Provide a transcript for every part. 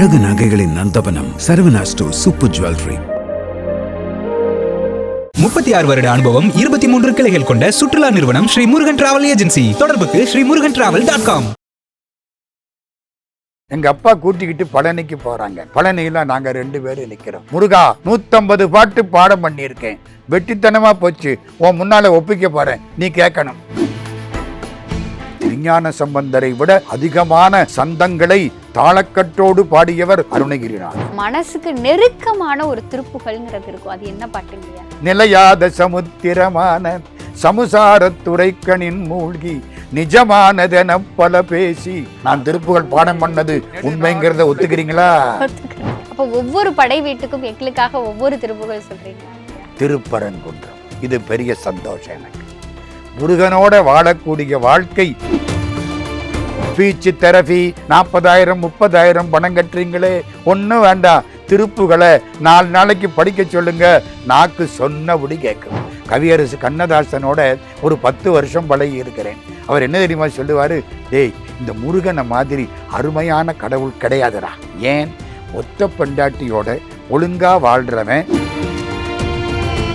அழகு நகைகளின் நந்தவனம் Saravana super jewellery. முப்பத்தி ஆறு வருட அனுபவம் இருபத்தி மூன்று கிளைகள் கொண்ட சுற்றுலா நிறுவனம் ஸ்ரீ முருகன் டிராவல் ஏஜென்சி. தொடர்புக்கு Sri Murugan travel dot com. எங்க அப்பா கூட்டிக்கிட்டு பழனிக்கு போறாங்க. பழனியில நாங்க ரெண்டு பேரும் நிக்கிறோம். முருகா நூத்தம்பது பாட்டு பாடம் பண்ணியிருக்கேன். வெட்டித்தனமா போச்சு. உன் முன்னால ஒப்பிக்க போறேன். நீ கேட்கணும். விஞ்ஞான சம்பந்தரை விட அதிகமான சந்தங்களை தாளக்கட்டோடு பாடியவர் அருணகிரிநாதர். மனசுக்கு நெருக்கமான ஒரு திருப்புகள்ங்கிறது இருக்கும். அது என்ன பாட்டுங்கய்யா நிலையாத சமுத்திரமான சமுசார துறைக்கணின் மூழ்கி நிஜமானதென பல பேசி நான் திருப்புகள் பாடம் பண்ணது உண்மைங்கிறத ஒத்துக்கிறீங்களா. அப்போ ஒவ்வொரு படை வீட்டுக்கும் எங்களுக்காக ஒவ்வொரு திருப்புகள் சொல்றீங்க. திருப்பரங்குன்றம். இது பெரிய சந்தோஷம் எனக்கு. முருகனோட வாழக்கூடிய வாழ்க்கை பீச்சு தெரபி நாற்பதாயிரம் முப்பதாயிரம் பணம் கட்டுறீங்களே. ஒன்றும் வேண்டாம். திருப்புகளை நாலு நாளைக்கு படிக்க சொல்லுங்க. நாக்கு சொன்னபடி கேட்கும். கவியரசு கண்ணதாசனோட ஒரு பத்து வருஷம் பழகி இருக்கிறேன். அவர் என்ன தெரியுமா சொல்லுவார்? டேய் இந்த முருகனை மாதிரி அருமையான கடவுள் கிடையாதுடா. ஏன்? ஒத்த பெண்டாட்டியோட ஒழுங்கா வாழ்கிறவன்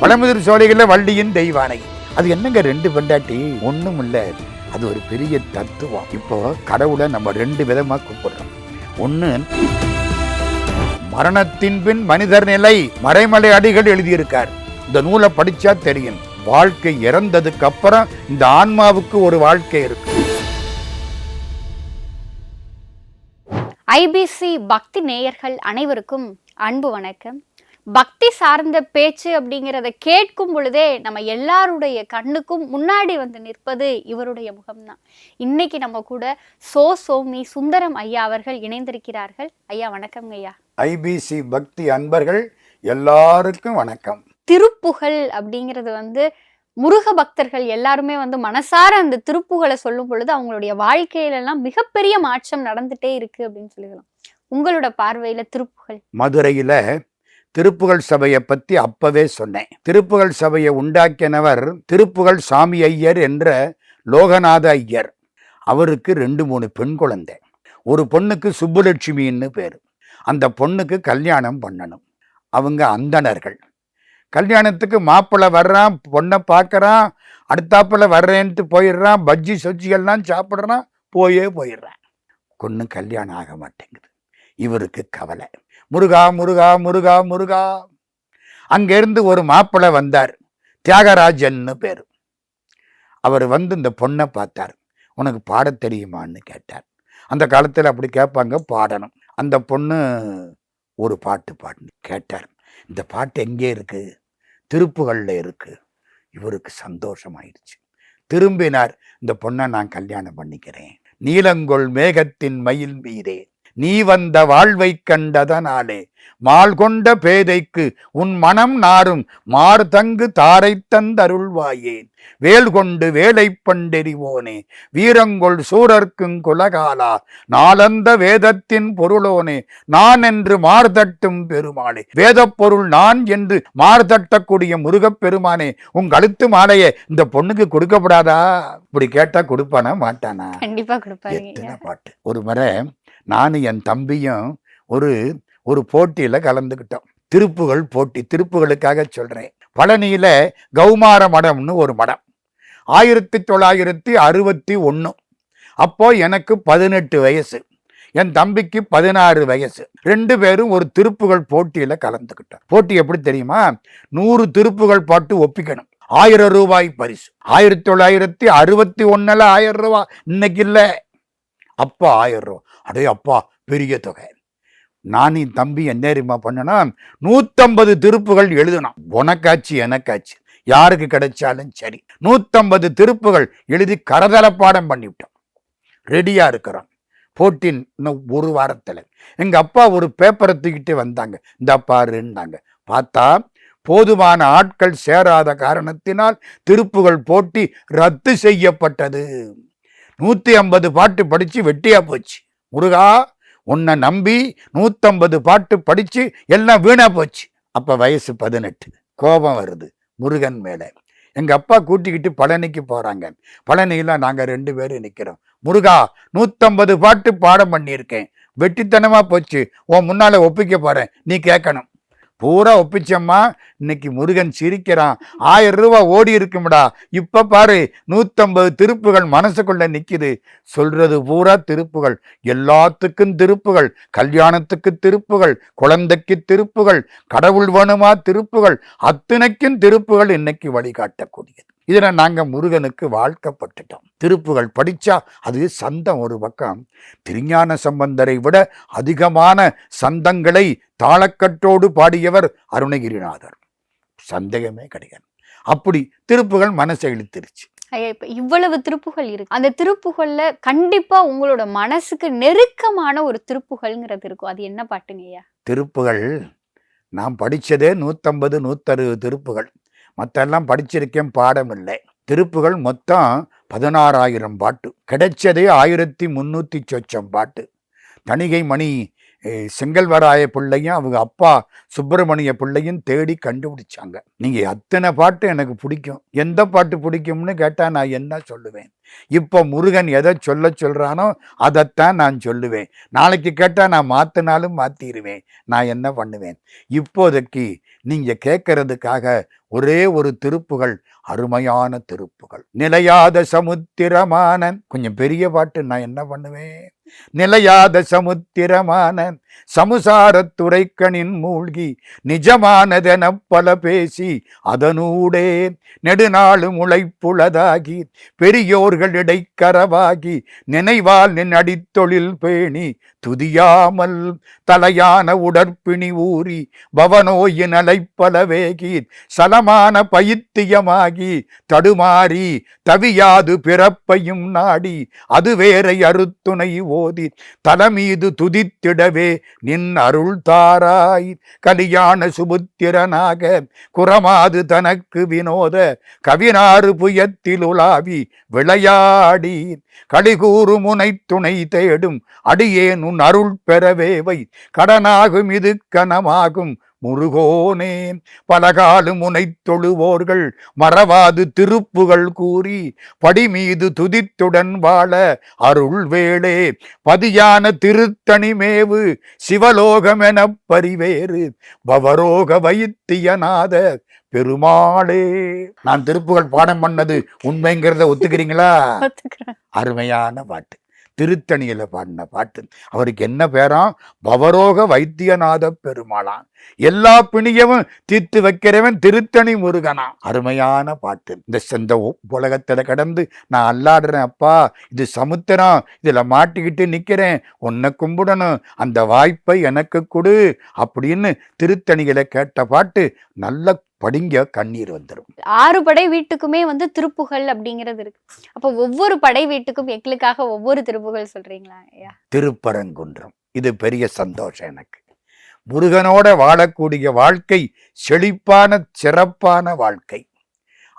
பழமுதிர் சோலைகளில் வள்ளியின் தெய்வானை. அது என்னங்க ரெண்டு பெண்டாட்டி? ஒன்றும் இல்லை. அது ஒரு பெரிய தத்துவம். இப்போ கடவுளை நம்ம ரெண்டு விதமா கூப்பிடுறோம். ஒன்று மரணத்தின் பின் மனிதர் நிலை மறைமலை அடிகள் எழுதியிருக்கார். இந்த நூலை படிச்சா தெரியும். வாழ்க்கை இறந்ததுக்கு அப்புறம் இந்த ஆன்மாவுக்கு ஒரு வாழ்க்கை இருக்கு. ஐபிசி பக்தி நேயர்கள் அனைவருக்கும் அன்பு வணக்கம். பக்தி சார்ந்த பேச்சு அப்படிங்கிறத கேட்கும் பொழுதே நம்ம எல்லாருடைய கண்ணுக்கும் முன்னாடி வந்து நிற்பது இவருடைய முகம்தான். இன்னைக்கு நம்ம கூட சோ சோமி சுந்தரம் ஐயா அவர்கள் இணைந்திருக்கிறார்கள். ஐயா வணக்கம்ங்க ஐயா. ஐபிசி பக்தி அன்பர்கள் எல்லாருக்கும் வணக்கம். திருப்புகழ் அப்படிங்கிறது வந்து முருக பக்தர்கள் எல்லாருமே வந்து மனசார அந்த திருப்புகளை சொல்லும் பொழுது அவங்களுடைய வாழ்க்கையில எல்லாம் மிகப்பெரிய மாற்றம் நடந்துட்டே இருக்கு அப்படின்னு சொல்லிக்கலாம். உங்களோட பார்வையில திருப்புகழ். மதுரையில திருப்புகழ் சபையை பற்றி அப்பவே சொன்னேன். திருப்புகழ் சபையை உண்டாக்கினவர் திருப்புகழ் சாமி ஐயர் என்ற லோகநாத ஐயர். அவருக்கு ரெண்டு மூணு பெண் குழந்தை. ஒரு பொண்ணுக்கு சுப்புலட்சுமின்னு பேர். அந்த பொண்ணுக்கு கல்யாணம் பண்ணணும். அவங்க அந்தணர்கள். கல்யாணத்துக்கு மாப்பிள்ளை வர்றான் பொண்ணை பார்க்குறான் அடுத்தாப்பில் வர்றேன்ட்டு போயிடுறான் பஜ்ஜி சொஜ்ஜிகள்லாம் சாப்பிட்றான் போயே போயிடுறான். பொண்ணு கல்யாணம் ஆக மாட்டேங்குது. இவருக்கு கவலை. முருகா முருகா முருகா முருகா. அங்கேருந்து ஒரு மாப்பிள்ளை வந்தார். தியாகராஜன்னு பேர். அவர் வந்து இந்த பொண்ணை பார்த்தார். உனக்கு பாடத் தெரியுமான்னு கேட்டார். அந்த காலத்தில் அப்படி கேட்பாங்க பாடணும். அந்த பொண்ணு ஒரு பாட்டு பாடு கேட்டார். இந்த பாட்டு எங்கே இருக்குது திருப்புகளில் இருக்குது இவருக்கு சந்தோஷமாயிடுச்சு. திரும்பினார் இந்த பொண்ணை நான் கல்யாணம் பண்ணிக்கிறேன். நீலங்கொள் மேகத்தின் மயில் மீதே. நீ வந்த வாழ்வை கண்டதனாலே. மால் கொண்ட பேதைக்கு உன் மனம் நாரும் மார் தங்கு தாரை தந்தருள்வாயேன். வேல் கொண்டு வேலை பண்டெறிவோனே வீரங்கொள் சூரர்க்குங் குலகாலா. நாளந்த வேதத்தின் பொருளோனே நான் என்று மார்தட்டும் பெருமாளே. வேதப் பொருள் நான் என்று மார்தட்டக்கூடிய முருகப் பெருமானே உன் கழுத்து மாலையை இந்த பொண்ணுக்கு கொடுக்கப்படாதா? இப்படி கேட்டா கொடுப்பானா மாட்டானா? கண்டிப்பா கொடுப்பாருங்க எத்தனை பாட்டு. ஒரு முறை நானும் என் தம்பியும் ஒரு ஒரு போட்டியில் கலந்துக்கிட்டோம். திருப்புகள் போட்டி திருப்புகளுக்காக சொல்கிறேன் பழனியில் கௌமார மடம்னு ஒரு மடம். ஆயிரத்தி தொள்ளாயிரத்தி அறுபத்தி ஒன்று அப்போது எனக்கு பதினெட்டு வயசு. என் தம்பிக்கு பதினாறு வயசு. ரெண்டு பேரும் ஒரு திருப்புகள் போட்டியில் கலந்துக்கிட்டோம். போட்டி எப்படி தெரியுமா? நூறு திருப்புகள் பாட்டு ஒப்பிக்கணும். ஆயிரம் ரூபாய் பரிசு. ஆயிரத்தி தொள்ளாயிரத்தி அறுபத்தி ஒன்றில் ஆயிரம் ரூபாய் இன்னைக்கு இல்லை. அப்போ ஆயிரம் ரூபா. அடே அப்பா பெரிய தொகை. நான் என் தம்பி என்ன தெரியுமா பண்ணனா நூத்தம்பது திருப்புகள் எழுதணும் உனக்காச்சு எனக்காச்சு. யாருக்கு கிடைச்சாலும் சரி. நூத்தம்பது திருப்புகள் எழுதி கரதல பாடம் பண்ணிவிட்டோம் ரெடியா இருக்கிறோம் போட்டி இன்னும் ஒரு வாரத்துல. எங்க அப்பா ஒரு பேப்பரை தூக்கிட்டு வந்தாங்க. இந்த அப்பா பார்த்தா போதுமான ஆட்கள் சேராத காரணத்தினால் திருப்புகள் போட்டி ரத்து செய்யப்பட்டது. நூத்தி ஐம்பது பாட்டு படிச்சு வெட்டியா போச்சு. முருகா உன்னை நம்பி நூற்றம்பது பாட்டு படித்து எல்லாம் வீணாக போச்சு. அப்போ வயசு பதினெட்டு. கோபம் வருது. முருகன் மேலே. எங்கள் அப்பா கூட்டிக்கிட்டு பழனிக்கு போகிறாங்க பழனியில் நாங்கள் ரெண்டு பேரும் நிற்கிறோம் முருகா நூற்றம்பது பாட்டு பாடம் பண்ணியிருக்கேன். வெட்டித்தனமாக போச்சு. உன் முன்னால் ஒப்பிக்க போகிறேன் நீ கேட்கணும். பூரா ஒப்பிச்சம்மா. இன்னைக்கு முருகன் சிரிக்கிறான். ஆயிரம் ரூபாய் ஓடி இருக்கும்டா. இப்ப பாரு நூத்தம்பது திருப்புகள் மனசுக்குள்ள நிக்குது. சொல்றது பூரா திருப்புகள். எல்லாத்துக்கும் திருப்புகள். கல்யாணத்துக்கு திருப்புகள். குழந்தைக்கு திருப்புகள். கடவுள் வேணுமா திருப்புகள். அத்தனைக்கும் திருப்புகள் இன்னைக்கு வழிகாட்டக்கூடியது. இதில் நாங்கள் முருகனுக்கு வாழ்க்கப்பட்டுட்டோம். திருப்புகள் படிச்சா அது சந்தம் ஒரு பக்கம். திருஞான சம்பந்தரை விட அதிகமான சந்தங்களை தாளக்கட்டோடு பாடியவர் அருணகிரிநாதர். சந்தேகமே கிடையாது. அப்படி திருப்புகள் மனசை இழுத்துருச்சு. ஐயா இப்ப இவ்வளவு திருப்புகள் இருக்கு. அந்த திருப்புகள்ல கண்டிப்பா உங்களோட மனசுக்கு நெருக்கமான ஒரு திருப்புகள்ங்கிறது இருக்கும். அது என்ன பாட்டுங்க ஐயா? திருப்புகள் நான் படிச்சதே நூற்றம்பது நூற்றறுபது திருப்புகள். மற்றெல்லாம் படிச்சிருக்கேன் பாடம் இல்லை திருப்புகள் மொத்தம் பதினாறாயிரம் பாட்டு. கிடைச்சதே ஆயிரத்தி முந்நூற்றி சொச்சம் பாட்டு. தணிகை மணி செங்கல்வராய பிள்ளையும் அவங்க அப்பா சுப்பிரமணிய பிள்ளையும் தேடி கண்டுபிடிச்சாங்க. நீங்க அத்தனை பாட்டு எனக்கு பிடிக்கும். எந்த பாட்டு பிடிக்கும்னு கேட்டா நான் என்ன சொல்லுவேன்? இப்போ முருகன் எதை சொல்ல சொல்றானோ அதைத்தான் நான் சொல்லுவேன். நாளைக்கு கேட்டா நான் மாத்தினாலும் மாத்திடுவேன் நான் என்ன பண்ணுவேன்? இப்போதைக்கு நீங்க கேட்கறதுக்காக ஒரே ஒரு திருப்புகள் அருமையான திருப்புகள். நிலையாத சமுத்திரமான கொஞ்சம் பெரிய பாட்டு நான் என்ன பண்ணுவேன்? நிலையாத சமுத்திரமான சமுசாரத்துரைக்கணின் மூழ்கி நிஜமானதென பல பேசி அதனூடே நெடுநாளும் உழைப்புளதாகி பெரியோர்கள் இடைக்கரவாகி நினைவால் நின் அடித்தொழில் பேணி துதியாமல் தலையான உடற்பிணி ஊறி பவனோயின் அலைப்பல வேகி சலமான பைத்தியமாகி தடுமாறி தவியாது பிறப்பையும் நாடி அதுவேறை அறுத்துணை ஓதி தலமீது துதித்திடவே நின் அருள் தாராய் கலியாண சுபுத்திரனாக குரமாது தனக்கு வினோத கவினாறு புயத்தில் உலாவி விளையாடி கலிகூறு முனை துணை தேடும் அடியேன் உன் அருள் பெறவேவை கடனாகும் இது கனமாகும். முருகோனே பலகாலும் உனைத் தொழுவோர்கள் மறவாது திருப்புகள் கூறி படிமீது துதித்துடன் வாழ அருள் வேளே பதியான திருத்தணி மேவு சிவலோகமெனப் பரிவேறு. பவரோக வைத்தியநாத பெருமாளே. நான் திருப்புகள் பாடம் பண்ணது உண்மைங்கிறத ஒத்துக்கிறீங்களா. அருமையான பாட்டு. திருத்தணியில் பாடின பாட்டு. அவருக்கு என்ன பேராம்? பவரோக வைத்தியநாத பெருமாளான் எல்லா பிணியவும் தீர்த்து வைக்கிறவன் திருத்தணி முருகனா அருமையான பாட்டு. இந்த இந்த உ- கடந்து நான் அல்லாடுறேன் அப்பா. இது சமுத்திரம். இதில் மாட்டிக்கிட்டு நிற்கிறேன் உன்னை கும்பிடணும். அந்த வாய்ப்பை எனக்கு கொடு. அப்படின்னு திருத்தணியில் கேட்ட பாட்டு நல்ல படிங்க கண்ணீர் வந்துடும் ஆறு படை வீட்டுக்குமே வந்து திருப்புகள் அப்படிங்கிறது இருக்கு. அப்போ ஒவ்வொரு படை வீட்டுக்கும் எங்களுக்காக ஒவ்வொரு திருப்புகள் சொல்றீங்களா திருப்பரங்குன்றம். இது பெரிய சந்தோஷம் எனக்கு. முருகனோட வாழக்கூடிய வாழ்க்கை செழிப்பான சிறப்பான வாழ்க்கை.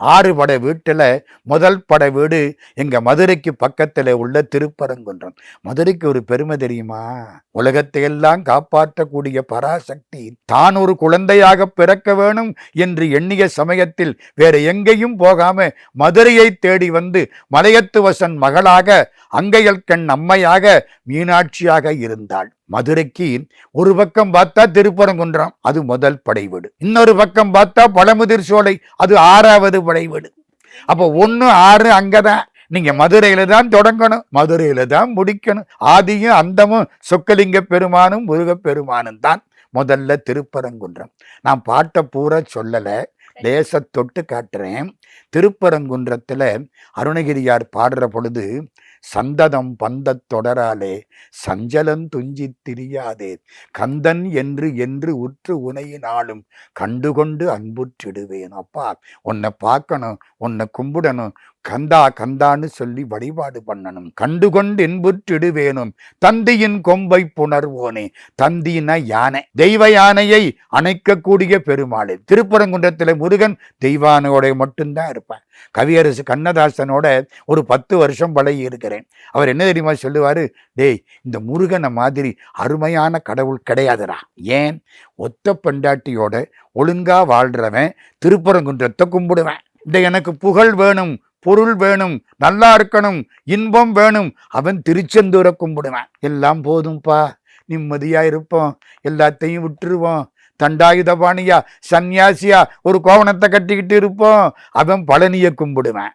ஆறு படை வீட்டில் முதல் படை வீடு எங்கள் மதுரைக்கு பக்கத்தில் உள்ள திருப்பரங்குன்றம். மதுரைக்கு ஒரு பெருமை தெரியுமா? உலகத்தை எல்லாம் காப்பாற்றக்கூடிய பராசக்தி தான் ஒரு குழந்தையாக பிறக்க வேணும் என்று எண்ணிய சமயத்தில் வேற எங்கேயும் போகாம மதுரையை தேடி வந்து மலையத்துவசன் மகளாக அங்கையல்கண் அம்மையாக மீனாட்சியாக இருந்தாள். மதுரைக்கு ஒரு பக்கம் பார்த்தா திருப்பரங்குன்றம் அது முதல் படைவீடு. இன்னொரு பக்கம் பார்த்தா பழமுதிர் சோலை அது ஆறாவது படைவீடு. அப்போ ஒன்று ஆறு அங்கதான். நீங்க மதுரையில தான் தொடங்கணும் மதுரையில தான் முடிக்கணும். ஆதியும் அந்தமும் சொக்கலிங்க பெருமானும் முருகப் பெருமானும் தான் முதல்ல திருப்பரங்குன்றம். நான் பாட்டை பூரா சொல்லலை லேச தொட்டு காட்டுறேன். திருப்பரங்குன்றத்தில் அருணகிரியார் பாடுற பொழுது சந்ததம் பந்தத் தொடராலே சஞ்சலன் துஞ்சித் திரியாதே. கந்தன் என்று என்று உற்று உனையினாலும் கண்டுகொண்டு அன்புற்றிடுவேன். அப்பா உன்னை பார்க்கணும் உன்னை கும்பிடணும் கந்தா கந்தான்னு சொல்லி வழிபாடு பண்ணணும். கண்டுகொண்டு இன்புற்றிடுவேனும். தந்தியின் கொம்பை புணர்வோனே. தந்தின யானை. தெய்வ யானையை அணைக்கக்கூடிய பெருமாளே. திருப்பரங்குன்றத்தில் முருகன் தெய்வானையோட மட்டும்தான் இருப்பேன் கவியரசு கண்ணதாசனோட ஒரு பத்து வருஷம் பழகி இருக்கிறேன். அவர் என்ன தெரியுமா சொல்லுவாரு? டேய் இந்த முருகனை மாதிரி அருமையான கடவுள் கிடையாதுடா. ஏன்? ஒத்த பெண்டாட்டியோட ஒழுங்கா வாழ்றவன் திருப்பரங்குன்றத்தை கும்பிடுவேன். இந்த எனக்கு புகழ் வேணும். பொருள் வேணும் நல்லா இருக்கணும் இன்பம் வேணும். அவன் திருச்செந்தூரை கும்பிடுவான் எல்லாம் போதும்பா நிம்மதியா இருப்போம். எல்லாத்தையும் விட்டுருவோம். தண்டாயுதபாணியா சந்நியாசியா ஒரு கோவணத்தை கட்டிக்கிட்டு இருப்போம். அவன் பழனியை கும்பிடுவேன்.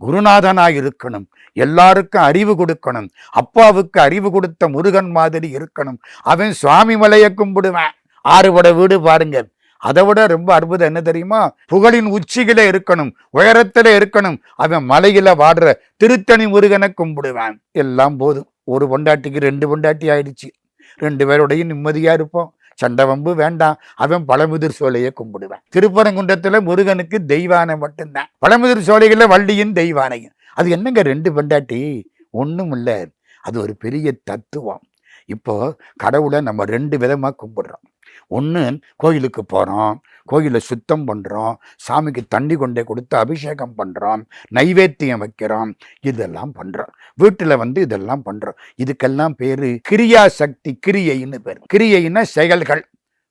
குருநாதனாக இருக்கணும். எல்லாருக்கும் அறிவு கொடுக்கணும். அப்பாவுக்கு அறிவு கொடுத்த முருகன் மாதிரி இருக்கணும். அவன் சுவாமி மலையை கும்பிடுவேன். ஆறுபட வீடு பாருங்கள். அதை விட ரொம்ப அற்புதம் என்ன தெரியுமா? புகழின் உச்சியில இருக்கணும் உயரத்துல இருக்கணும். அவன் மலையில வாடுற திருத்தணி முருகனை கும்பிடுவான். எல்லாம் போதும். ஒரு பொண்டாட்டிக்கு ரெண்டு பொண்டாட்டி ஆயிடுச்சு. ரெண்டு பேரோடையும் நிம்மதியா இருப்போம். சண்டை வம்பு வேண்டாம். அவன் பழமுதிர் சோலையை கும்பிடுவான். திருப்பரங்குன்றத்துல முருகனுக்கு தெய்வானை மட்டும்தான். பழமுதிர் சோலைகள்ல வள்ளியின் தெய்வானையும். அது என்னங்க ரெண்டு பொண்டாட்டி? ஒன்றும் இல்லை. அது ஒரு பெரிய தத்துவம். இப்போ கடவுளை நம்ம ரெண்டு விதமாக கும்பிடுறோம். ஒன்று கோயிலுக்கு போகிறோம் கோயிலை சுத்தம் பண்ணுறோம் சாமிக்கு தண்ணி கொண்டே கொடுத்து அபிஷேகம் பண்ணுறோம் நைவேத்தியம் வைக்கிறோம் இதெல்லாம் பண்ணுறோம் வீட்டில் வந்து இதெல்லாம் பண்ணுறோம் இதுக்கெல்லாம் பேர் கிரியா சக்தி கிரியைன்னு பேர். கிரியைன்னா செயல்கள்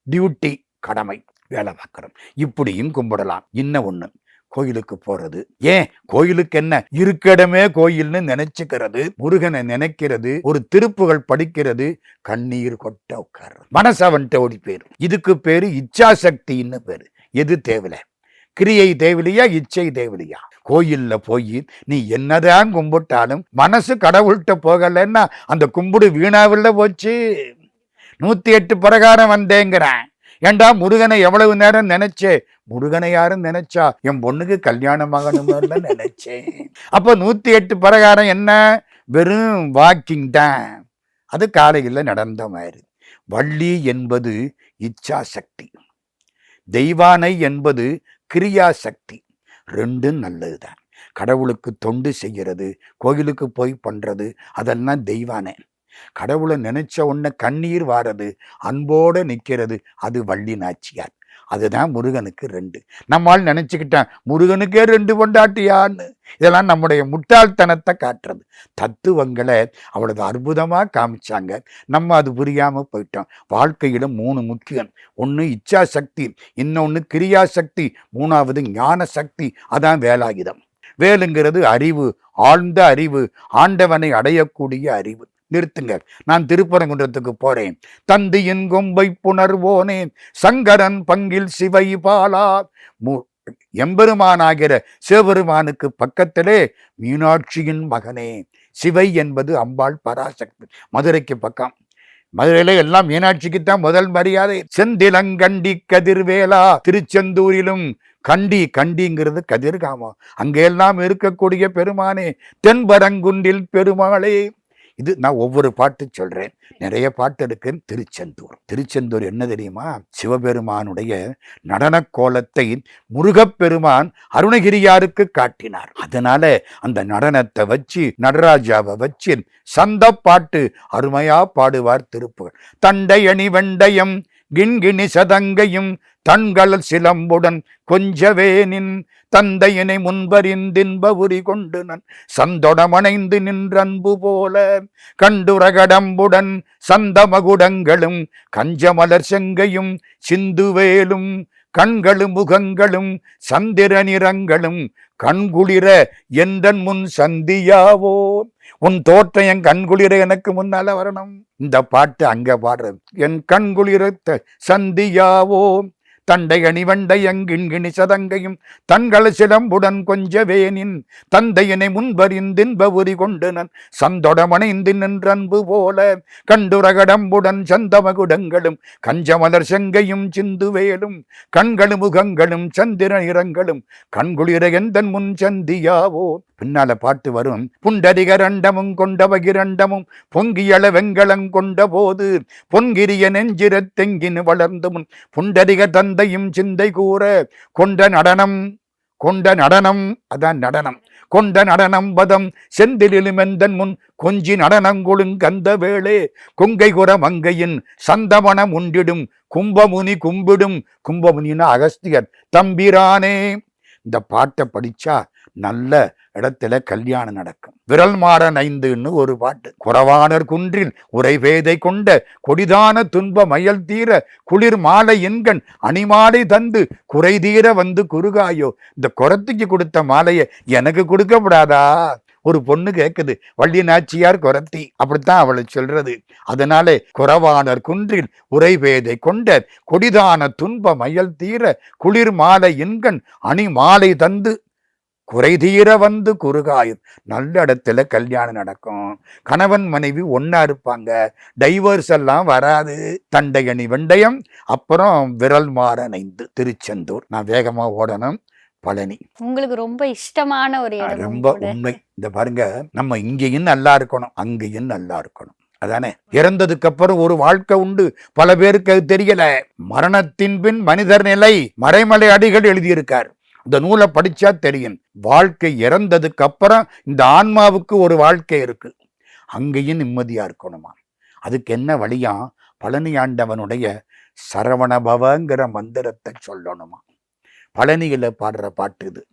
டியூட்டி கடமை வேலை பார்க்குறோம். இப்படியும் கும்பிடலாம். இன்னும் ஒன்று கோயிலுக்கு போறது. ஏன்? கோயிலுக்கு என்ன? இருக்கடமே கோயில்னு நினைச்சுக்கிறது முருகனை நினைக்கிறது ஒரு திருப்புகள் படிக்கிறது கண்ணீர் கொட்ட உட்கார்றது. மனசு அவன்கிட்ட ஓடி போயிரும் இதுக்கு பேரு இச்சாசக்தின்னு பேரு. எது தேவையில்ல கிரியை தேவையில்லையா இச்சை தேவையில்லையா கோயில்ல போய் நீ என்னதான் கும்பிட்டாலும் மனசு கடவுள்கிட்ட போகலைன்னா அந்த கும்பிடு வீணாவில் போச்சு. நூத்தி எட்டு பிரகாரம் வந்தேங்கிறேன். ஏண்டா முருகனை எவ்வளவு நேரம் நினைச்சே? முருகனை யாரும் நினைச்சா என் பொண்ணுக்கு கல்யாணம் ஆகணும்னு நினைச்சேன். அப்ப நூத்தி எட்டு பிரகாரம் என்ன? வெறும் வாக்கிங் தான் அது காலையில் நடந்த மாதிரி. வள்ளி என்பது இச்சா சக்தி தெய்வானை என்பது கிரியா சக்தி ரெண்டும் நல்லதுதான். கடவுளுக்கு தொண்டு செய்கிறது கோயிலுக்கு போய் பண்ணுறது அதெல்லாம் தெய்வானை. கடவுளை நினைச்ச உடனே கண்ணீர் வாரது அன்போடு நிற்கிறது அது வள்ளி நாச்சியார். அதுதான் முருகனுக்கு ரெண்டு. நம்மால் நினச்சிக்கிட்டேன் முருகனுக்கே ரெண்டு கொண்டாட்டியான்னு இதெல்லாம் நம்முடைய முட்டாள்தனத்தை காட்டுறது. தத்துவங்களை அவ்வளவு அற்புதமாக காமிச்சாங்க. நம்ம அது புரியாமல் போயிட்டோம். வாழ்க்கையில் மூணு முக்கியம். ஒன்று இச்சா சக்தி இன்னொன்று கிரியா சக்தி மூணாவது ஞான சக்தி அதான் வேலாயுதம். வேலுங்கிறது அறிவு ஆழ்ந்த அறிவு ஆண்டவனை அடையக்கூடிய அறிவு. நிறுத்துங்க நான் திருப்பரங்குன்றத்துக்கு போறேன். தந்தியின் கொம்பை புணர்வோனே சங்கரன் பங்கில் சிவை பாலா. எம்பெருமானாகிற சிவபெருமானுக்கு பக்கத்திலே மீனாட்சியின் மகனே. சிவை என்பது அம்பாள் பராசக்தி மதுரைக்கு பக்கம். மதுரையில எல்லாம் மீனாட்சிக்குத்தான் முதல் மரியாதை. செந்திலங்கண்டி கதிர்வேலா திருச்செந்தூரிலும் கண்டி கண்டிங்கிறது கதிர்காமம். அங்கெல்லாம் இருக்கக்கூடிய பெருமானே தென்பரங்குன்றில் பெருமாளே. இது நான் ஒவ்வொரு பாட்டு சொல்றேன். நிறைய பாட்டு இருக்கு. திருச்செந்தூர். திருச்செந்தூர் என்ன தெரியுமா? சிவபெருமானுடைய நடன கோலத்தை முருகப்பெருமான் அருணகிரியாருக்கு காட்டினார். அதனால அந்த நடனத்தை வச்சு நடராஜாவை வச்சு சந்த பாட்டு அருமையா பாடுவார் திருப்புகழ் தண்டை அணி வெண்டயம் கிண்கிணி சதங்கையும் தண்கள் சிலம்புடன் கொஞ்சவேனின் தந்தையினை முன்பறிந்தின்ப உரி கொண்டு நன் சந்தொடமணைந்து நின்றன்பு போல கண்டுரகடம்புடன் சந்தமகுடங்களும் கஞ்சமலர் செங்கையும் சிந்துவேலும் கண்களும் முகங்களும் சந்திர நிறங்களும் கண்குளிர எந்தன் முன் சந்தியாவோ? உன் தோற்றம் என் கண்குளிர எனக்கு முன்னால வரணும். இந்த பாட்டு அங்க பாடுறது. என் கண்குளிர சந்தியாவோ? தண்டை அணிவண்டை அங்கிண்கிணி சதங்கையும் தங்கள் சிலம்புடன் கொஞ்ச வேனின் தந்தையினை முன்பறிந்தின்ப உரி கொண்டு நன் சந்தொடமணைந்து நின்றன்பு போல கண்டுரகடம்புடன் சந்தமகுடங்களும் கஞ்சமலர் செங்கையும் சிந்துவேலும் கண்களும் முகங்களும் சந்திர நிறங்களும் கண்குளிர எந்தன் முன் சந்தியாவோ பின்னால பாட்டு வரும். புண்டரிகரண்டமும் கொண்ட வகிரண்டமும் பொங்கியள வெங்கலம் கொண்ட போது பொன்கிரிய நெஞ்சிரத் தெங்கின் வளர்ந்து முன் புண்டரிக தந்தையும் சிந்தை கூற கொண்ட நடனம் கொண்ட நடனம் அதான் நடனம். கொண்ட நடனம் பதம் செந்திலிலுமெந்தன் முன் கொஞ்சி நடனங்கொழுங் கந்த வேளே. கொங்கை குற மங்கையின் சந்தமனம் உண்டிடும் கும்பமுனி கும்பிடும் கும்பமுனின்னா அகஸ்தியர் தம்பிரானே. இந்த பாட்டை படிச்சா நல்ல இடத்துல கல்யாணம் நடக்கும். விரல் மாறன் ஐந்துன்னு ஒரு பாட்டு. குறவானர் குன்றில் உரை வேதை கொண்ட கொடிதான துன்ப மயல் தீர குளிர் மாலை எண்கண் அணிமாலை தந்து குறை தீர வந்து குறுகாயோ. இந்த குரத்துக்கு கொடுத்த மாலையை எனக்கு கொடுக்கப்படாதா? ஒரு பொண்ணு கேட்குது வள்ளி நாச்சியார் குரத்தி அப்படித்தான் அவளை சொல்றது. அதனாலே குறவானர் குன்றில் உரைவேதை கொண்ட கொடிதான துன்ப மயல் தீர குளிர் மாலை இன்கண் அணி மாலை தந்து குறை தீர வந்து குறுகாயும் நல்ல இடத்துல கல்யாணம் நடக்கும். கணவன் மனைவி ஒண்ணா இருப்பாங்க. டைவர்ஸ் எல்லாம் வராது. தண்டையணி வெண்டயம். அப்புறம் விரல் மாற நைந்து. திருச்செந்தூர். நான் வேகமா ஓடணும். பழனி. உங்களுக்கு ரொம்ப இஷ்டமான ஒரு ரொம்ப உண்மை. இந்த பாருங்க நம்ம இங்கேயும் நல்லா இருக்கணும். அங்கேயும் நல்லா இருக்கணும். அதானே? இறந்ததுக்கு அப்புறம் ஒரு வாழ்க்கை உண்டு. பல பேருக்கு அது தெரியல. மரணத்தின் பின் மனிதர் நிலை. மறைமலை அடிகள் எழுதியிருக்கார். இந்த நூலை படிச்சா தெரியும். வாழ்க்கை இறந்ததுக்கு அப்புறம் இந்த ஆன்மாவுக்கு ஒரு வாழ்க்கை இருக்கு. அங்கேயும் நிம்மதியா இருக்கணுமா? அதுக்கு என்ன வழியா? பழனி ஆண்டவனுடைய சரவணபவங்கிற மந்திரத்தை சொல்லணுமா? பழனியில பாடுற பாட்டு இது.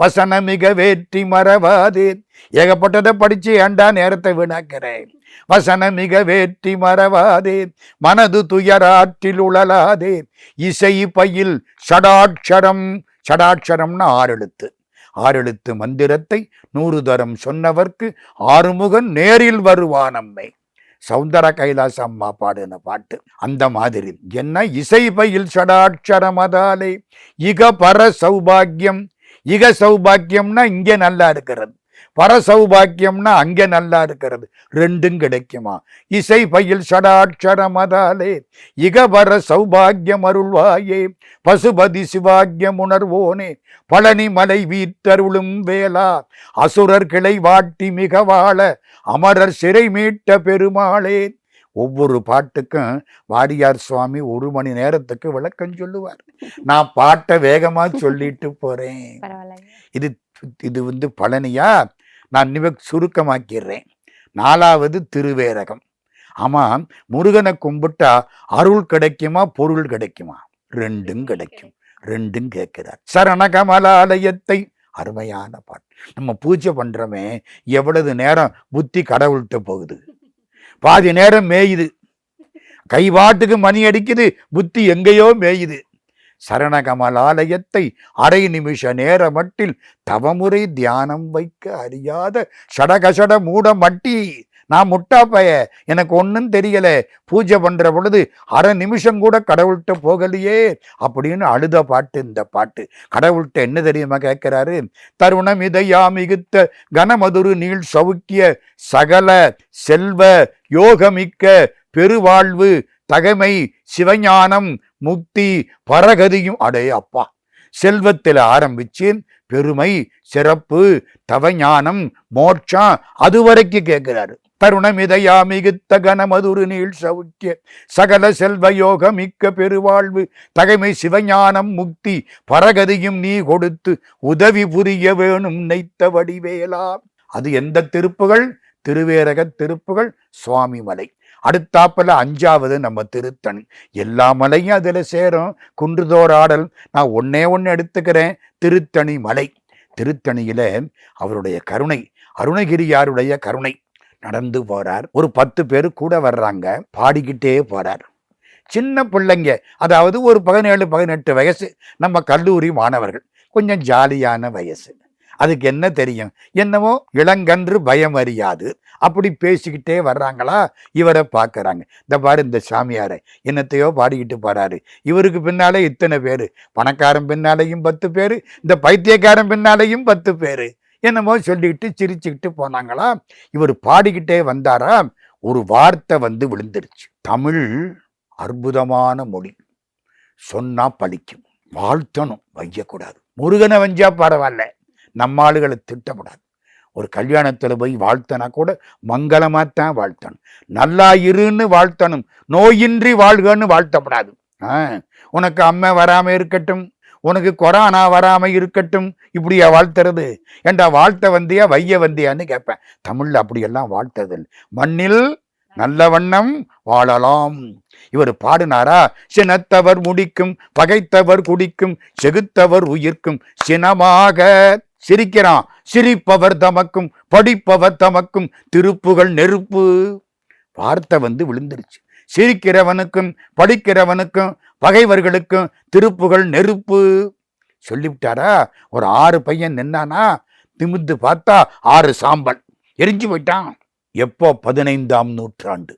வசனமிக வேற்றி மறவாதே. ஏகப்பட்டதை படிச்சு ஏண்டா நேரத்தை வீணாக்கிறேன் வசனமிக வேற்றி மறவாதே. மனது துயராற்றில் உழலாதே. இசை பையில் சடாட்சரம் ஷடாட்சரம்னு ஆறெழுத்து ஆறெழுத்து மந்திரத்தை நூறு தரம் சொன்னவர்க்கு ஆறுமுகன் நேரில் வருவானம்மை சௌந்தர கைலாச அம்மா பாடுன பாட்டு. அந்த மாதிரி என்ன இசை பையில் சடாட்சரமதாலே இக பர சௌபாக்கியம் இக சௌபாகியம்னா இங்கே நல்லா இருக்கிறது. பர சௌபாக்கியம்னா அங்கே நல்லா இருக்கிறது. ரெண்டும் கிடைக்குமா? இசை பையில் ஷடாட்சரமதாலே இக பர சௌபாக்கியம் அருள்வாயே பசுபதி சிவாக்கியம் உணர்வோனே பழனி மலை வீட்டருளும் வேளா அசுரர் கிளை வாட்டி மிக வாழ அமரர் சிறை மீட்ட பெருமாளே. ஒவ்வொரு பாட்டுக்கும் வாடியார் சுவாமி ஒரு மணி நேரத்துக்கு விளக்கம் சொல்லுவார். நான் பாட்டை வேகமா சொல்லிட்டு போறேன். பரவாயில்ல இது இது வந்து பழனியா? நான் நிவ சுருக்கமாக்கிடுறேன். நாலாவது திருவேரகம். ஆமாம் முருகனை கும்பிட்டா அருள் கிடைக்குமா பொருள் கிடைக்குமா? ரெண்டும் கிடைக்கும். ரெண்டும் கேட்கிறார். சரண கமலாலயத்தை அருமையான பாட்டு. நம்ம பூஜை பண்றோமே எவ்வளவு நேரம் புத்தி கடவுள்கிட்ட போகுது? பாதி நேரம் மேயுது. கைபாட்டுக்கு மணி அடிக்குது புத்தி எங்கேயோ மேயுது. சரணகமலாலயத்தை அரை நிமிஷ நேர மட்டில் தவமுறை தியானம் வைக்க அறியாத சடகசட மூட மட்டி நான் முட்டா எனக்கு ஒன்றும் தெரியல. பூஜை பண்ணுற பொழுது அரை நிமிஷம் கூட கடவுள்கிட்ட போகலையே அப்படின்னு அழுத பாட்டு இந்த பாட்டு. கடவுள்கிட்ட என்ன தெரியுமா கேட்குறாரு? தருணம் இதையா மிகுத்த கனமதுரு நீள் சவுக்கிய சகல செல்வ யோகமிக்க பெருவாழ்வு தகைமை சிவஞானம் முக்தி பரகதியும் அடே அப்பா. செல்வத்தில் ஆரம்பிச்சு பெருமை சிறப்பு தவஞானம் மோட்சம் அது வரைக்கும் கேட்கிறாரு. தருணம் இதயா மிகுத்த கனமதுரு நீள் சவுக்கிய. சகல செல்வ யோக மிக்க பெருவாழ்வு. தகைமை சிவஞானம் முக்தி பரகதியும் நீ கொடுத்து உதவி புரிய வேணும் நைத்த வடிவேலா. அது எந்த திருப்புகள்? திருவேரக திருப்புகள் சுவாமிமலை. அடுத்தாப்பில் அஞ்சாவது நம்ம திருத்தணி. எல்லா மலையும் அதில் சேரும். குன்றுதோர் ஆடல். நான் ஒன்னே ஒன்று எடுத்துக்கிறேன். திருத்தணி மலை. திருத்தணியில் அவருடைய கருணை அருணகிரியாருடைய கருணை. நடந்து போறார். ஒரு பத்து பேர் கூட வர்றாங்க. பாடிக்கிட்டே போறார். சின்ன பிள்ளைங்க அதாவது ஒரு பதினேழு பதினெட்டு வயசு நம்ம கல்லூரி மாணவர்கள். கொஞ்சம் ஜாலியான வயசு. அதுக்கு என்ன தெரியும்? என்னவோ இளங்கன்று பயம் அறியாது. அப்படி பேசிக்கிட்டே வர்றாங்களா? இவரை பார்க்குறாங்க. இந்த பாரு இந்த சாமியாரை. என்னத்தையோ பாடிக்கிட்டு போறாரு. இவருக்கு பின்னாலே இத்தனை பேர். பணக்காரன் பின்னாலேயும் பத்து பேர். இந்த பைத்தியக்காரன் பின்னாலேயும் பத்து பேர். என்னமோ சொல்லிக்கிட்டு சிரிச்சுக்கிட்டு போனாங்களா? இவர் பாடிக்கிட்டே வந்தாரா? ஒரு வார்த்தை வந்து விழுந்துருச்சு. தமிழ் அற்புதமான மொழி. சொன்னா பழிக்கும். வாழ்த்தணும். வையக்கூடாது முருகனை வஞ்சா பரவாயில்ல. நம்ம ஆளுகளை திட்டக்கூடாது ஒரு கல்யாணத்தில் போய் வாழ்த்தனா கூட மங்களமாத்தான் வாழ்த்தணும். நல்லா இருன்னு வாழ்த்தணும். நோயின்றி வாழ்கன்னு வாழ்த்தப்படாது. ஆ, உனக்கு அம்மை வராம இருக்கட்டும். உனக்கு கொரோனா வராமல் இருக்கட்டும். இப்படியா வாழ்த்துறது? ஏண்டா வாழ்த்த வந்தியா வைய வந்தியான்னு கேட்பேன். தமிழில் அப்படியெல்லாம் வாழ்த்தது மண்ணில் நல்ல வண்ணம் வாழலாம். இவர் பாடினாரா? சினத்தவர் முடிக்கும் பகைத்தவர் குடிக்கும் செகுத்தவர் உயிர்க்கும். சினமாக சிரிக்கிறான். சிரிப்பவர் தமக்கும் படிப்பவர் தமக்கும் திருப்புகள் நெருப்பு. வார்த்தை வந்து விழுந்துருச்சு. சிரிக்கிறவனுக்கும் படிக்கிறவனுக்கும் பகைவர்களுக்கும் திருப்புகள் நெருப்பு. சொல்லிவிட்டாரா? ஒரு ஆறு பையன் நின்னானா? திமிந்து பார்த்தா ஆறு சாம்பல். எரிஞ்சு போயிட்டான். எப்போ? பதினைந்தாம் நூற்றாண்டு.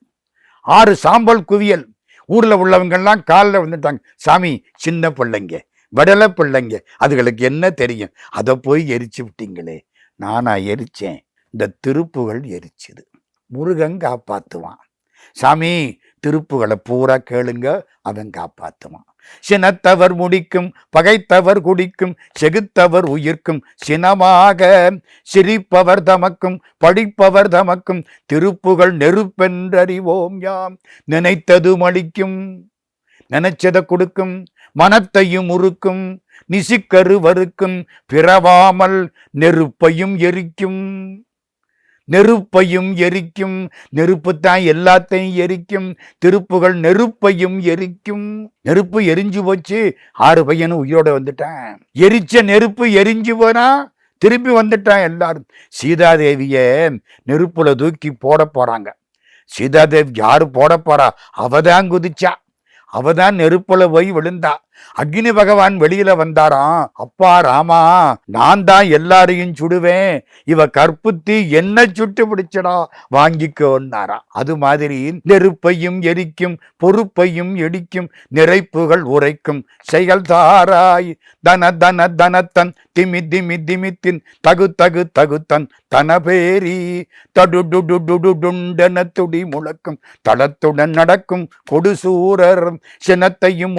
ஆறு சாம்பல் குவியல். ஊரில் உள்ளவங்கெல்லாம் காலில் வந்துட்டாங்க சாமி சின்ன பிள்ளைங்க. விடலை பிள்ளைங்க அதுகளுக்கு என்ன தெரியும்? அதை போய் எரிச்சு விட்டீங்களே. நானா எரிச்சேன். இந்த திருப்புகள் எரிச்சுது. முருகன் காப்பாத்துவான். சாமி திருப்புகளை பூரா கேளுங்க அவன் காப்பாத்துவான். சினத்தவர் முடிக்கும் பகைத்தவர் குடிக்கும் செகுத்தவர் உயிர்க்கும் சினமாக சிரிப்பவர் தமக்கும் படிப்பவர் தமக்கும் திருப்புகள் நெருப்பென்றறிவோம் யாம். நினைத்தது மடிக்கும் நினைச்சதை கொடுக்கும் மனத்தையும் உருக்கும் நிசிக்கரு வறுக்கும் பிறவாமல் நெருப்பையும் எரிக்கும். நெருப்பையும் எரிக்கும் நெருப்பு தான் எல்லாத்தையும் எரிக்கும் திருப்புகள் நெருப்பையும் எரிக்கும். நெருப்பு எரிஞ்சு போச்சு ஆறு பையனும் உயிரோட வந்துட்டான். எரிச்ச நெருப்பு எரிஞ்சு போனா திருப்பி வந்துட்டான் எல்லாரும். சீதாதேவிய நெருப்புல தூக்கி போட போறாங்க. சீதாதேவி யாரு போட போறா? அவதான் குதிச்சா. அவதான் நெருப்புல போய் விழுந்தா. அக்னி பகவான் வெளியில வந்தாராம். அப்பா ராமா நான் தான் எல்லாரையும் சுடுவேன். இவ கற்புத்தி என்ன சுட்டு பிடிச்சடா வாங்கிக்கோன்னாரா அது மாதிரி நெருப்பையும் எரிக்கும் பொறுப்பையும் எடிக்கும் நிறைப்புகள் உரைக்கும் செயல் தாராய். தன தன தனத்தன் திமி திமி திமித்தின் தகு தகு தகுத்தன் தனபேரி. தடுடுடுடுடுண்டன துடி முழக்கும் தளத்துடன் நடக்கும் கொடுசூரர் சினத்தையும்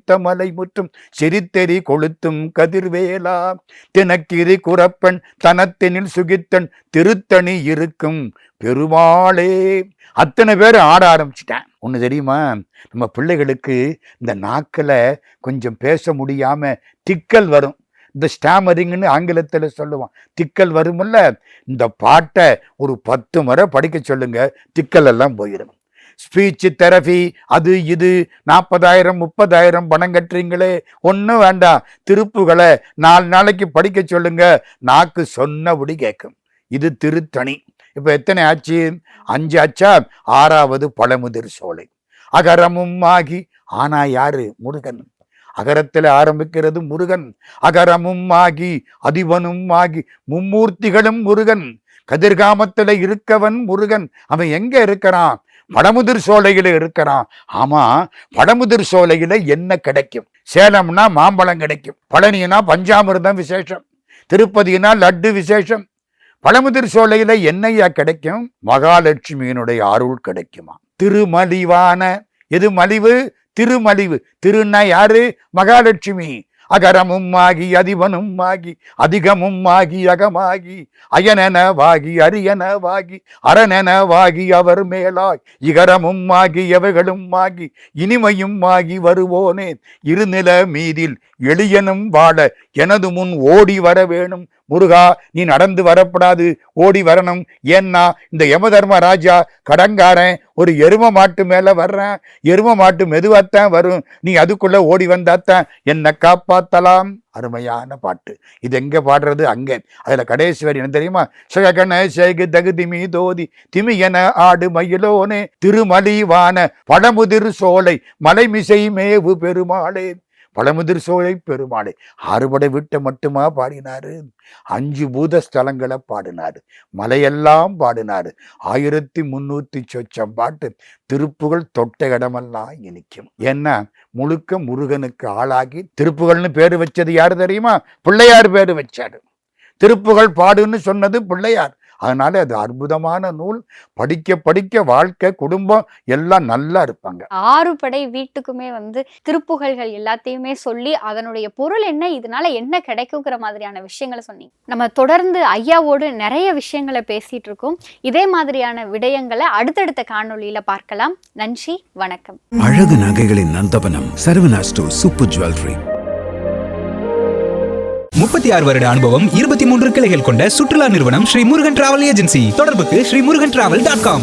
சிரித்த மலை முற்றும் சிரித்தெறி கொளுத்தும் கதிர்வேலா. தினக்கிரி குரப்பன் தனத்தினில் சுகித்தன் திருத்தணி இருக்கும் பெருமாளே. அத்தனை பேர் ஆட ஆரம்பிச்சிட்டேன் ஒன்று தெரியுமா? நம்ம பிள்ளைகளுக்கு இந்த நாக்கில் கொஞ்சம் பேச முடியாமல் திக்கல் வரும். இந்த ஸ்டாமரிங்னு ஆங்கிலத்தில் சொல்லுவான். திக்கல் வரும்ல இந்த பாட்டை ஒரு பத்து முறை படிக்க சொல்லுங்க. திக்கல் எல்லாம் போயிடும். ஸ்பீச் தெரபி அது இது. நாற்பதாயிரம் முப்பதாயிரம் பணம் கட்டுறீங்களே. ஒன்றும் வேண்டாம். திருப்புகளை நாலு நாளைக்கு படிக்க சொல்லுங்க. நாக்கு சொன்னபடி கேட்கும் இது திருத்தணி. இப்போ எத்தனை ஆச்சு? அஞ்சு ஆச்சா? ஆறாவது பழமுதிர் சோலை. அகரமும் ஆகி ஆனா யாரு? முருகன். அகரத்தில் ஆரம்பிக்கிறது முருகன். அகரமும் ஆகி அதிபனும் ஆகி மும்மூர்த்திகளும் முருகன். கதிர்காமத்தில் இருக்கவன் முருகன். அவன் எங்க இருக்கிறான்? படமுதிர் சோலையில இருக்கிறான். ஆமா படமுதிர் சோலையில என்ன கிடைக்கும்? சேலம்னா மாம்பழம் கிடைக்கும். பழனினா பஞ்சாமிர்தம் விசேஷம். திருப்பதினா லட்டு விசேஷம். பழமுதிர் சோலையில என்னையா கிடைக்கும்? மகாலட்சுமியினுடைய அருள் கிடைக்குமா? திருமலிவான. எது மலிவு? திருமலிவு. திருன்னா யாரு? மகாலட்சுமி. அகரமும் ஆகி அதிபனும் ஆகி அதிகமும் ஆகி அகமாகி அயனெனவாகி அரியனவாகி அரணெனவாகி அவர் மேலாய் இகரமும் ஆகி எவைகளும் ஆகி இனிமையும் ஆகி வருவோனே இருநில மீதில் எளியனும் வாழ எனது முன் ஓடி வர வேணும். முருகா நீ நடந்து வரப்படாது ஓடி வரணும். ஏன்னா இந்த யமதர்ம ராஜா கடங்காரன் ஒரு எரும மாட்டு மேலே வர்றேன். எரும மாட்டு மெதுவாத்தான் வரும். நீ அதுக்குள்ளே ஓடி வந்தாத்தான் என்னை காப்பாற்றலாம் அருமையான பாட்டு. இது எங்கே பாடுறது? அங்கே. அதில் கடைசி வரி என்ன தெரியுமா? சிககண சேகு தகுதிமி தோதி திமி என ஆடு மயிலோனே திருமலிவான பழமுதிர் சோலை மலைமிசை மேவு பெருமாளே. பழமுதிர் சோலை பெருமாளே ஆறுபடை விட்ட மட்டுமா பாடினாரு? அஞ்சு பூத ஸ்தலங்களை பாடினாரு. மலையெல்லாம் பாடினாரு. ஆயிரத்தி முன்னூத்தி சொச்சம் பாட்டு திருப்புகள் தொட்ட இடமெல்லாம் இனிக்கும். ஏன்னா முழுக்க முருகனுக்கு ஆளாகி திருப்புகள்னு பேரு வச்சது யாரு தெரியுமா? பிள்ளையார் பேரு வச்சாரு. திருப்புகள் பாடுன்னு சொன்னது பிள்ளையார். அதனால அது அற்புதமான நூல். படிக்க படிக்க வாழ்க்கை குடும்பம் எல்லாம் நல்லா இருப்பாங்க. ஆறு படை வீட்டுக்குமே வந்து திருப்புகழ்கள் எல்லாத்தையுமே சொல்லி அதனுடைய பொருள் என்ன இதனால என்ன கிடைக்குங்கிற மாதிரியான விஷயங்களை சொன்னீங்க. நம்ம தொடர்ந்து ஐயாவோடு நிறைய விஷயங்களை பேசிட்டு இருக்கோம். இதே மாதிரியான விடயங்களை அடுத்தடுத்த காணொளியில பார்க்கலாம். நன்றி வணக்கம். அழகு நகைகளின் நந்தவனம் சரவணா ஸ்டோர் சூப்பர் ஜுவல்லரி. முப்பத்தி ஆறு வருட அனுபவம் இருபத்தி மூன்று கிளைகள் கொண்ட சுற்றுலா நிறுவனம் ஸ்ரீ முருகன் டிராவல் ஏஜென்சி. தொடர்புக்கு Sri Murugan travel dot com.